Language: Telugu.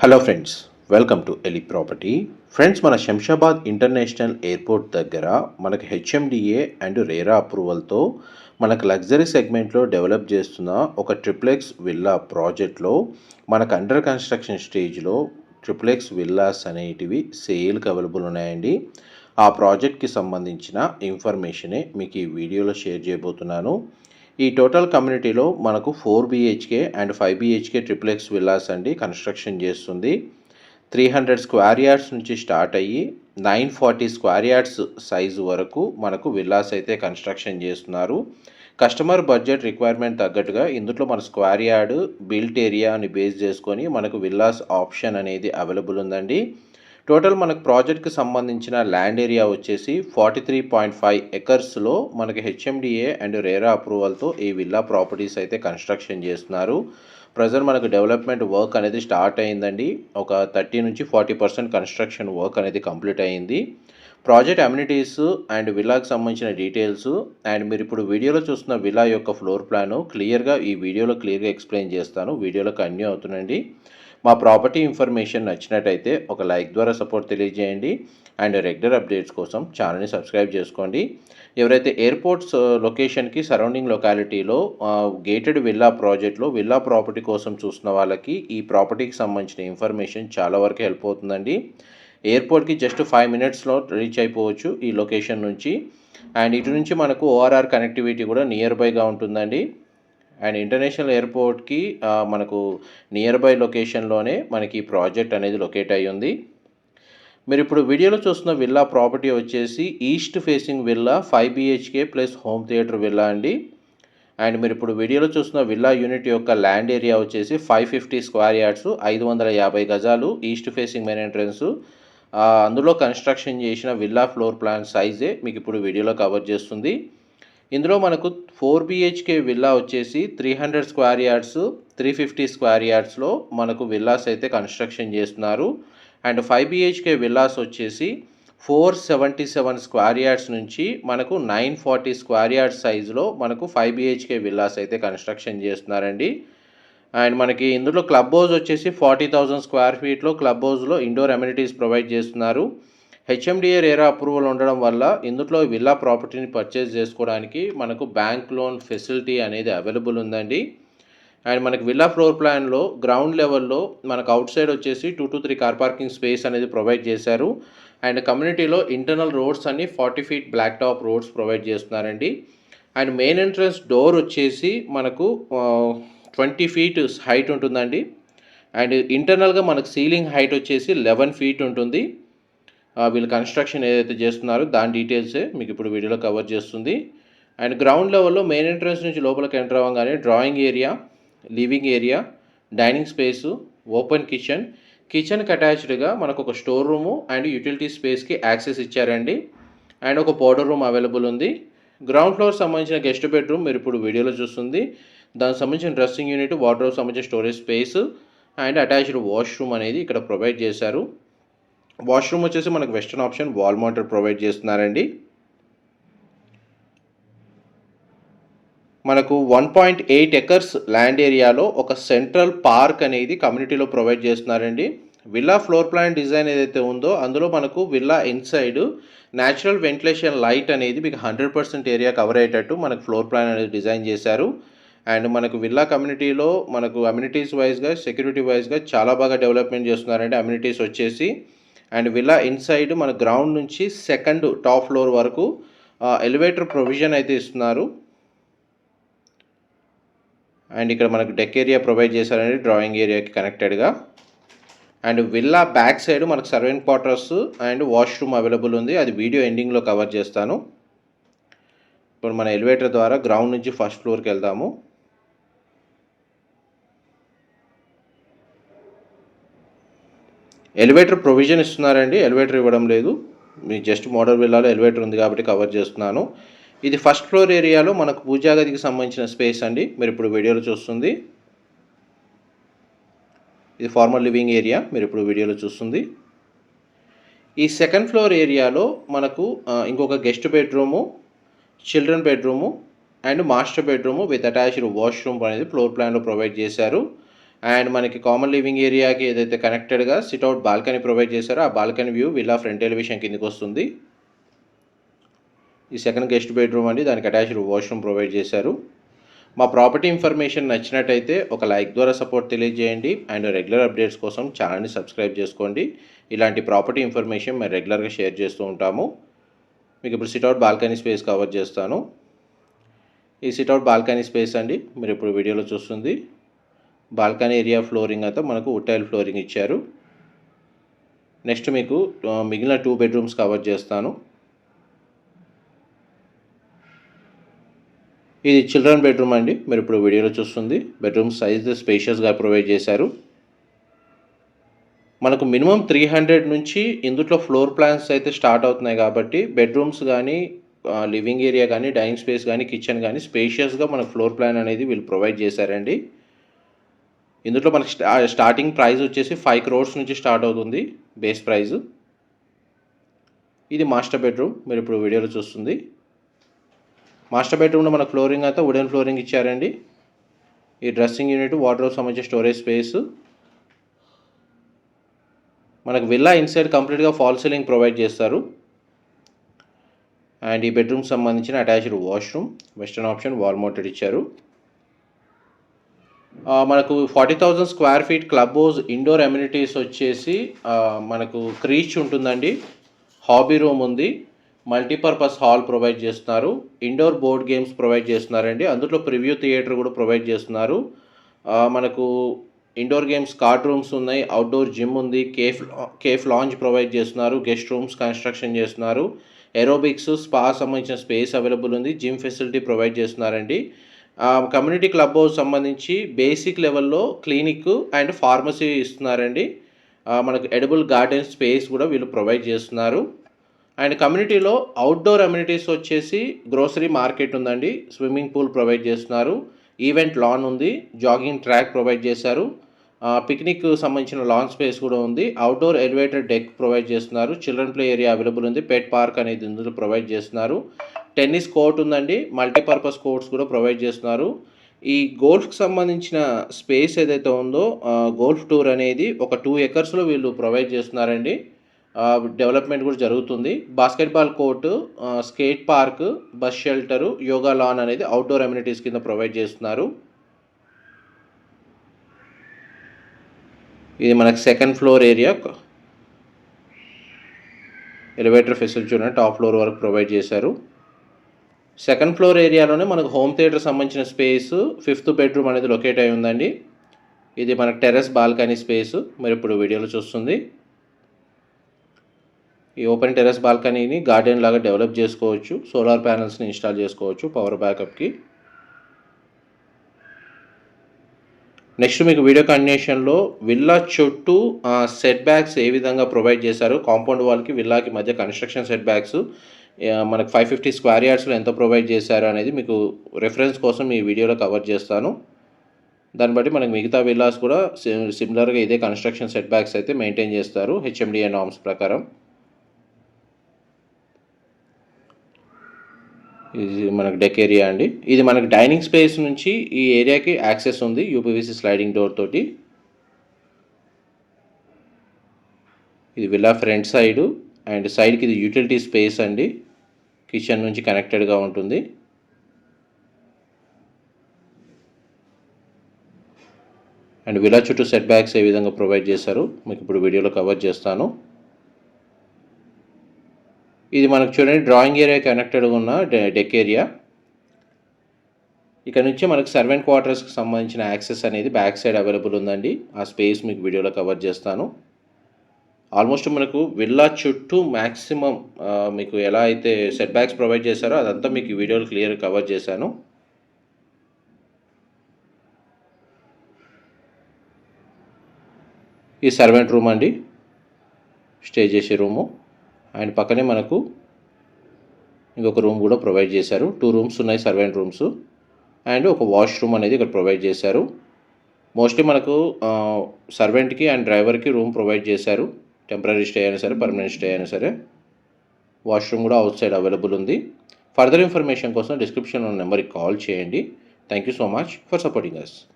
Hello friends welcome to Eli property friends మన శంషాబాద్ ఇంటర్నేషనల్ ఎయిర్పోర్ట్ దగ్గర మనకు హెచ్ఎండిఏ అండ్ రేరా అప్రూవల్తో మనకు లగ్జరీ సెగ్మెంట్లో డెవలప్ చేస్తున్న ఒక ట్రిప్లెక్స్ విల్లా ప్రాజెక్ట్లో మనకు అండర్ కన్స్ట్రక్షన్ స్టేజ్లో ట్రిప్లెక్స్ విల్లాస్ అనేటివి సేల్కి అవైలబుల్ ఉన్నాయండి. ఆ ప్రాజెక్ట్కి సంబంధించిన ఇన్ఫర్మేషనే మీకు ఈ వీడియోలో షేర్ చేయబోతున్నాను. ఈ టోటల్ కమ్యూనిటీలో మనకు four BHK and five BHK triplex villas అండి కన్స్ట్రక్షన్ చేస్తుంది. త్రీ హండ్రెడ్ స్క్వేర్ యార్డ్స్ నుంచి స్టార్ట్ అయ్యి nine forty square yards size వరకు మనకు విల్లాస్ అయితే కన్స్ట్రక్షన్ చేస్తున్నారు. కస్టమర్ బడ్జెట్ రిక్వైర్మెంట్ తగ్గట్టుగా ఇందులో మన స్క్వేర్ యార్డ్ బిల్ట్ ఏరియాని బేస్ చేసుకొని మనకు విల్లాస్ ఆప్షన్ అనేది అవైలబుల్ ఉందండి. టోటల్ మనకు ప్రాజెక్ట్కి సంబంధించిన ల్యాండ్ ఏరియా వచ్చేసి ఫార్టీ త్రీ పాయింట్ ఫైవ్ ఎకర్స్లో మనకి హెచ్ఎండిఏ అండ్ రేరా అప్రూవల్తో ఈ విల్లా ప్రాపర్టీస్ అయితే కన్స్ట్రక్షన్ చేస్తున్నారు. ప్రజెంట్ మనకు డెవలప్మెంట్ వర్క్ అనేది స్టార్ట్ అయిందండి. ఒక థర్టీ నుంచి ఫార్టీ పర్సెంట్ కన్స్ట్రక్షన్ వర్క్ అనేది కంప్లీట్ అయింది. ప్రాజెక్ట్ అమ్యూనిటీస్ అండ్ విల్లాకి సంబంధించిన డీటెయిల్స్ అండ్ మీరు ఇప్పుడు వీడియోలో చూస్తున్న విల్లా యొక్క ఫ్లోర్ ప్లాను క్లియర్గా ఈ వీడియోలో క్లియర్గా ఎక్స్ప్లెయిన్ చేస్తాను. వీడియోలో కన్యూ అవుతుందండి. మా ప్రాపర్టీ ఇన్ఫర్మేషన్ నచ్చినట్టయితే ఒక లైక్ ద్వారా సపోర్ట్ తెలియజేయండి. అండ్ రెగ్యులర్ అప్డేట్స్ కోసం ఛానల్ని సబ్స్క్రైబ్ చేసుకోండి. ఎవరైతే ఎయిర్పోర్ట్స్ లొకేషన్కి సరౌండింగ్ లొకాలిటీలో గేటెడ్ విల్లా ప్రాజెక్ట్లో విల్లా ప్రాపర్టీ కోసం చూస్తున్న వాళ్ళకి ఈ ప్రాపర్టీకి సంబంధించిన ఇన్ఫర్మేషన్ చాలా వరకు హెల్ప్ అవుతుందండి. ఎయిర్పోర్ట్కి జస్ట్ ఫైవ్ మినిట్స్లో రీచ్ అయిపోవచ్చు ఈ లొకేషన్ నుంచి. అండ్ ఇటు నుంచి మనకు ఓఆర్ఆర్ కనెక్టివిటీ కూడా నియర్ బైగా ఉంటుందండి. అండ్ ఇంటర్నేషనల్ ఎయిర్పోర్ట్కి మనకు నియర్ బై లొకేషన్లోనే మనకి ఈ ప్రాజెక్ట్ అనేది లొకేట్ అయ్యి ఉంది. మీరు ఇప్పుడు వీడియోలో చూస్తున్న విల్లా ప్రాపర్టీ వచ్చేసి east facing villa five BHK plus home theatre villa అండి. అండ్ మీరు ఇప్పుడు వీడియోలో చూస్తున్న విల్లా యూనిట్ యొక్క ల్యాండ్ ఏరియా వచ్చేసి ఫైవ్ ఫిఫ్టీ స్క్వేర్ యార్డ్స్ ఐదు వందల యాభై గజాలు ఈస్ట్ ఫేసింగ్ మెయిన్ ఎంట్రన్స్. అందులో కన్స్ట్రక్షన్ చేసిన విల్లా ఫ్లోర్ ప్లాన్ సైజే మీకు ఇప్పుడు వీడియోలో కవర్ చేస్తుంది. ఇందులో మనకు ఫోర్ బిహెచ్కే విల్లా వచ్చేసి three hundred square yards three fifty square యార్డ్స్లో మనకు విల్లాస్ అయితే కన్స్ట్రక్షన్ చేస్తున్నారు. అండ్ ఫైవ్ బిహెచ్కే విల్లాస్ వచ్చేసి four seventy seven square yards నుంచి మనకు నైన్ ఫార్టీ స్క్వేర్ యార్డ్స్ సైజులో మనకు ఫైవ్ బిహెచ్కే విల్లాస్ అయితే కన్స్ట్రక్షన్ చేస్తున్నారండి. అండ్ మనకి ఇందులో క్లబ్ హౌస్ వచ్చేసి ఫార్టీ థౌజండ్ స్క్వేర్ ఫీట్లో క్లబ్ హౌస్లో ఇండోర్ అమ్యూనిటీస్ ప్రొవైడ్ చేస్తున్నారు. హెచ్ఎండిఏ రేరా అప్రూవల్ ఉండడం వల్ల ఇందులో విల్లా ప్రాపర్టీని పర్చేస్ చేసుకోవడానికి మనకు బ్యాంక్ లోన్ ఫెసిలిటీ అనేది అవైలబుల్ ఉందండి. అండ్ మనకి విల్లా ఫ్లోర్ ప్లాన్లో గ్రౌండ్ లెవెల్లో మనకు అవుట్ సైడ్ వచ్చేసి two to three car parking space అనేది ప్రొవైడ్ చేశారు. అండ్ కమ్యూనిటీలో ఇంటర్నల్ రోడ్స్ అన్ని forty feet black top roads provide చేస్తున్నారండి. అండ్ మెయిన్ ఎంట్రన్స్ డోర్ వచ్చేసి మనకు ట్వంటీ ఫీట్ హైట్ ఉంటుందండి. అండ్ ఇంటర్నల్గా మనకు సీలింగ్ హైట్ వచ్చేసి లెవెన్ ఫీట్ ఉంటుంది. వీళ్ళు కన్స్ట్రక్షన్ ఏదైతే చేస్తున్నారో దాని డీటెయిల్సే మీకు ఇప్పుడు వీడియోలో కవర్ చేస్తుంది. అండ్ గ్రౌండ్ లెవెల్లో మెయిన్ ఎంట్రన్స్ నుంచి లోపలికి ఎంటర్ అవ్వగానే drawing area living area dining space open kitchen. కిచెన్కి అటాచ్డ్గా మనకు ఒక స్టోర్ రూము అండ్ యూటిలిటీ స్పేస్కి యాక్సెస్ ఇచ్చారండి. అండ్ ఒక పౌడర్ రూమ్ అవైలబుల్ ఉంది. గ్రౌండ్ ఫ్లోర్ సంబంధించిన గెస్ట్ బెడ్రూమ్ మీరు ఇప్పుడు వీడియోలో చూస్తుంది. దానికి సంబంధించిన డ్రెస్సింగ్ యూనిట్ వాటర్ సంబంధించిన storage space and attached washroom అనేది ఇక్కడ ప్రొవైడ్ చేశారు. వాష్రూమ్ వచ్చేసి మనకు western option wall mounter provide చేస్తున్నారండి. మనకు one point eight acres land ఏరియాలో ఒక సెంట్రల్ పార్క్ అనేది కమ్యూనిటీలో ప్రొవైడ్ చేస్తున్నారండి. విల్లా ఫ్లోర్ ప్లాన్ డిజైన్ ఏదైతే ఉందో అందులో మనకు villa inside natural ventilation light అనేది మీకు హండ్రెడ్ పర్సెంట్ ఏరియా కవర్ అయ్యేటట్టు మనకు ఫ్లోర్ ప్లాన్ అనేది డిజైన్ చేశారు. అండ్ మనకు విల్లా కమ్యూనిటీలో మనకు అమ్యూనిటీస్ వైజ్గా సెక్యూరిటీ వైజ్గా చాలా బాగా డెవలప్మెంట్ చేస్తున్నారండి. అమ్యూనిటీస్ వచ్చేసి. అండ్ విల్లా ఇన్సైడ్ మన గ్రౌండ్ నుంచి సెకండ్ టాప్ ఫ్లోర్ వరకు ఎలివేటర్ ప్రొవిజన్ అయితే ఇస్తున్నారు. అండ్ ఇక్కడ మనకు డెక్ ఏరియా ప్రొవైడ్ చేశారండి డ్రాయింగ్ ఏరియాకి కనెక్టెడ్గా అండ్ విల్లా బ్యాక్ సైడ్ మనకు servant quarters and washroom available ఉంది. అది వీడియో ఎండింగ్లో కవర్ చేస్తాను. ఇప్పుడు మన ఎలివేటర్ ద్వారా గ్రౌండ్ నుంచి ఫస్ట్ ఫ్లోర్కి వెళ్దాము. ఎలివేటర్ ప్రొవిజన్ ఇస్తున్నారండి. ఎలివేటర్ ఇవ్వడం లేదు. మీ జస్ట్ మోడల్ విల్లాలో ఎలివేటర్ ఉంది కాబట్టి కవర్ చేస్తున్నాను. ఇది ఫస్ట్ ఫ్లోర్ ఏరియాలో మనకు పూజా గదికి సంబంధించిన స్పేస్ అండి. మీరు ఇప్పుడు వీడియోలో చూస్తుంది. ఇది ఫార్మల్ లివింగ్ ఏరియా మీరు ఇప్పుడు వీడియోలో చూస్తుంది. ఈ సెకండ్ ఫ్లోర్ ఏరియాలో మనకు ఇంకొక guest bedroom children bedroom and master bedroom with attached washroom అనేది ఫ్లోర్ ప్లాన్లో ప్రొవైడ్ చేశారు. అండ్ మనకి కామన్ లివింగ్ ఏరియాకి ఏదైతే కనెక్టెడ్గా సిట్అవుట్ బాల్కనీ ప్రొవైడ్ చేశారో ఆ balcony view villa front elevation కిందకి వస్తుంది. ఈ సెకండ్ గెస్ట్ బెడ్రూమ్ అండి దానికి అటాచ్డ్ వాష్రూమ్ ప్రొవైడ్ చేశారు. మా ప్రాపర్టీ ఇన్ఫర్మేషన్ నచ్చినట్టయితే ఒక లైక్ ద్వారా సపోర్ట్ తెలియజేయండి అండ్ రెగ్యులర్ అప్డేట్స్ కోసం ఛానల్ని సబ్స్క్రైబ్ చేసుకోండి. ఇలాంటి ప్రాపర్టీ ఇన్ఫర్మేషన్ మేము రెగ్యులర్గా షేర్ చేస్తూ ఉంటాము. మీకు ఇప్పుడు సిట్అవుట్ బాల్కనీ స్పేస్ కవర్ చేస్తాను. ఈ సిట్అవుట్ బాల్కనీ స్పేస్ అండి. మీరు ఇప్పుడు వీడియోలో చూస్తుంది. బాల్కనీ ఏరియా ఫ్లోరింగ్ అంతా మనకు ఉటైల్ ఫ్లోరింగ్ ఇచ్చారు. నెక్స్ట్ మీకు మిగిలిన టూ బెడ్రూమ్స్ కవర్ చేస్తాను. ఇది చిల్డ్రన్ బెడ్రూమ్ అండి. మీరు ఇప్పుడు వీడియోలో చూస్తుంది. బెడ్రూమ్ సైజ్ స్పేషియస్గా ప్రొవైడ్ చేశారు. మనకు మినిమం త్రీ హండ్రెడ్ నుంచి ఇందులో ఫ్లోర్ ప్లాన్స్ అయితే స్టార్ట్ అవుతున్నాయి కాబట్టి బెడ్రూమ్స్ కానీ లివింగ్ ఏరియా కానీ డైనింగ్ స్పేస్ కానీ కిచెన్ కానీ స్పేషియస్గా మనకు ఫ్లోర్ ప్లాన్ అనేది వీళ్ళు ప్రొవైడ్ చేశారండి. ఇందులో మనకి స్టార్టింగ్ ప్రైస్ వచ్చేసి ఫైవ్ క్రోర్స్ నుంచి స్టార్ట్ అవుతుంది బేస్ ప్రైస్. ఇది మాస్టర్ బెడ్రూమ్. మీరు ఇప్పుడు వీడియోలో చూస్తుంది. మాస్టర్ బెడ్రూమ్లో మన ఫ్లోరింగ్ అంతా వుడెన్ ఫ్లోరింగ్ ఇచ్చారండి. ఈ డ్రెస్సింగ్ యూనిట్ వాటర్ సంబంధించిన స్టోరేజ్ స్పేస్. మనకు విల్లా ఇన్సైడ్ కంప్లీట్గా ఫాల్ సీలింగ్ ప్రొవైడ్ చేస్తారు. అండ్ ఈ బెడ్రూమ్ సంబంధించిన attached washroom western option wall mounted ఇచ్చారు. మనకు forty thousand square feet club house indoor amenities వచ్చేసి మనకు క్రీచ్ ఉంటుందండి. హాబీ రూమ్ ఉంది. మల్టీపర్పస్ హాల్ ప్రొవైడ్ చేస్తున్నారు. ఇండోర్ బోర్డ్ గేమ్స్ ప్రొవైడ్ చేస్తున్నారండి. అందులో ప్రివ్యూ థియేటర్ కూడా ప్రొవైడ్ చేస్తున్నారు. మనకు ఇండోర్ గేమ్స్ కార్డ్ రూమ్స్ ఉన్నాయి అవుట్డోర్ జిమ్ ఉంది కేఫ్ కేఫ్ లాంజ్ ప్రొవైడ్ చేస్తున్నారు గెస్ట్ రూమ్స్ కన్స్ట్రక్షన్ చేస్తున్నారు ఏరోబిక్స్ స్పా సంబంధించిన స్పేస్ అవైలబుల్ ఉంది జిమ్ ఫెసిలిటీ ప్రొవైడ్ చేస్తున్నారండి. కమ్యూనిటీ క్లబ్ హౌస్ సంబంధించి బేసిక్ లెవెల్లో క్లినిక్ అండ్ ఫార్మసీ ఇస్తున్నారండి. మనకు ఎడబుల్ గార్డెన్ స్పేస్ కూడా వీళ్ళు ప్రొవైడ్ చేస్తున్నారు. అండ్ కమ్యూనిటీలో అవుట్డోర్ అమ్యూనిటీస్ వచ్చేసి గ్రోసరీ మార్కెట్ ఉందండి. స్విమ్మింగ్ పూల్ ప్రొవైడ్ చేస్తున్నారు. ఈవెంట్ లాన్ ఉంది. జాగింగ్ ట్రాక్ ప్రొవైడ్ చేశారు. పిక్నిక్ సంబంధించిన లాన్ స్పేస్ కూడా ఉంది. అవుట్డోర్ ఎలివేటెడ్ డెక్ ప్రొవైడ్ చేస్తున్నారు. చిల్డ్రన్ ప్లే ఏరియా అవైలబుల్ ఉంది. పెట్ పార్క్ అనేది ఇందులో ప్రొవైడ్ చేస్తున్నారు. టెన్నిస్ కోర్ట్ ఉందండి. మల్టీపర్పస్ కోర్ట్స్ కూడా ప్రొవైడ్ చేస్తున్నారు. ఈ గోల్ఫ్కి సంబంధించిన స్పేస్ ఏదైతే ఉందో గోల్ఫ్ టూర్ అనేది ఒక టూ ఎకర్స్లో వీళ్ళు ప్రొవైడ్ చేస్తున్నారండి. డెవలప్మెంట్ కూడా జరుగుతుంది. Basketball court skate park bus shelter yoga lawn అనేది అవుట్డోర్ అమ్యూనిటీస్ కింద ప్రొవైడ్ చేస్తున్నారు. ఇది మనకు second floor area elevator facility ఉన్న టాప్ ఫ్లోర్ వరకు ప్రొవైడ్ చేశారు. సెకండ్ ఫ్లోర్ ఏరియాలోనే మనకు హోమ్ థియేటర్ సంబంధించిన స్పేస్ ఫిఫ్త్ బెడ్రూమ్ అనేది లొకేట్ అయి ఉందండి. ఇది మనకు టెర్రస్ బాల్కనీ స్పేస్ మీరు ఇప్పుడు వీడియోలో చూస్తుంది. ఈ ఓపెన్ టెర్రస్ బాల్కనీని గార్డెన్ లాగా డెవలప్ చేసుకోవచ్చు సోలార్ ప్యానల్స్ని ఇన్స్టాల్ చేసుకోవచ్చు పవర్ బ్యాకప్కి. నెక్స్ట్ మీకు వీడియో కండిషన్లో విల్లా చుట్టూ సెట్ బ్యాక్స్ ఏ విధంగా ప్రొవైడ్ చేశారు? కాంపౌండ్ వాల్కి విల్లాకి మధ్య కన్స్ట్రక్షన్ సెట్ బ్యాక్స్ మనకు ఫైవ్ ఫిఫ్టీ స్క్వేర్ యార్డ్స్లో ఎంత ప్రొవైడ్ చేశారు అనేది మీకు రెఫరెన్స్ కోసం ఈ వీడియోలో కవర్ చేస్తాను. దాన్ని బట్టి మనకి మిగతా విల్లాస్ కూడా సిమిలర్గా ఇదే కన్స్ట్రక్షన్ సెట్ బ్యాక్స్ అయితే మెయింటైన్ చేస్తారు హెచ్ఎండిఏ నామ్స్ ప్రకారం. ఇది మనకు డెక్ ఏరియా అండి. ఇది మనకు డైనింగ్ స్పేస్ నుంచి ఈ ఏరియాకి యాక్సెస్ ఉంది యూపీవీసీ స్లైడింగ్ డోర్ తోటి. ఇది విల్లా ఫ్రంట్ సైడు అండ్ సైడ్కి ఇది యూటిలిటీ స్పేస్ అండి. కిచెన్ నుంచి కనెక్టెడ్గా ఉంటుంది. అండ్ విలా చుట్టూ సెట్ బ్యాక్స్ ఏ విధంగా ప్రొవైడ్ చేశారు? మీకు ఇప్పుడు వీడియోలో కవర్ చేస్తాను. ఇది మనకు చూడండి డ్రాయింగ్ ఏరియా కనెక్టెడ్గా ఉన్న డెక్ ఏరియా ఇక్కడ నుంచి మనకు సర్వెంట్ క్వార్టర్స్కి సంబంధించిన యాక్సెస్ అనేది బ్యాక్ సైడ్ అవైలబుల్ ఉందండి. ఆ స్పేస్ మీకు వీడియోలో కవర్ చేస్తాను. ఆల్మోస్ట్ మనకు విల్లా చుట్టూ మ్యాక్సిమం మీకు ఎలా అయితే సెట్ బ్యాక్స్ ప్రొవైడ్ చేశారో అదంతా మీకు వీడియోలు వీడియోలో క్లియర్ కవర్ చేశాను. ఈ సర్వెంట్ రూమ్ అండి. స్టే చేసే రూము అండ్ పక్కనే మనకు ఇంకొక రూమ్ కూడా ప్రొవైడ్ చేశారు. టూ రూమ్స్ ఉన్నాయి సర్వెంట్ రూమ్స్ అండ్ ఒక వాష్రూమ్ అనేది ఇక్కడ ప్రొవైడ్ చేశారు. మోస్ట్లీ మనకు సర్వెంట్కి అండ్ డ్రైవర్కి రూమ్ ప్రొవైడ్ చేశారు. టెంపరీ స్టే అయినా సరే పర్మనెంట్ స్టే అయినా సరే. వాష్రూమ్ కూడా అవుట్ సైడ్ అవైలబుల్ ఉంది. ఫర్దర్ ఇన్ఫర్మేషన్ కోసం డిస్క్రిప్షన్లో నెంబర్కి కాల్ చేయండి. Thank you so much for supporting us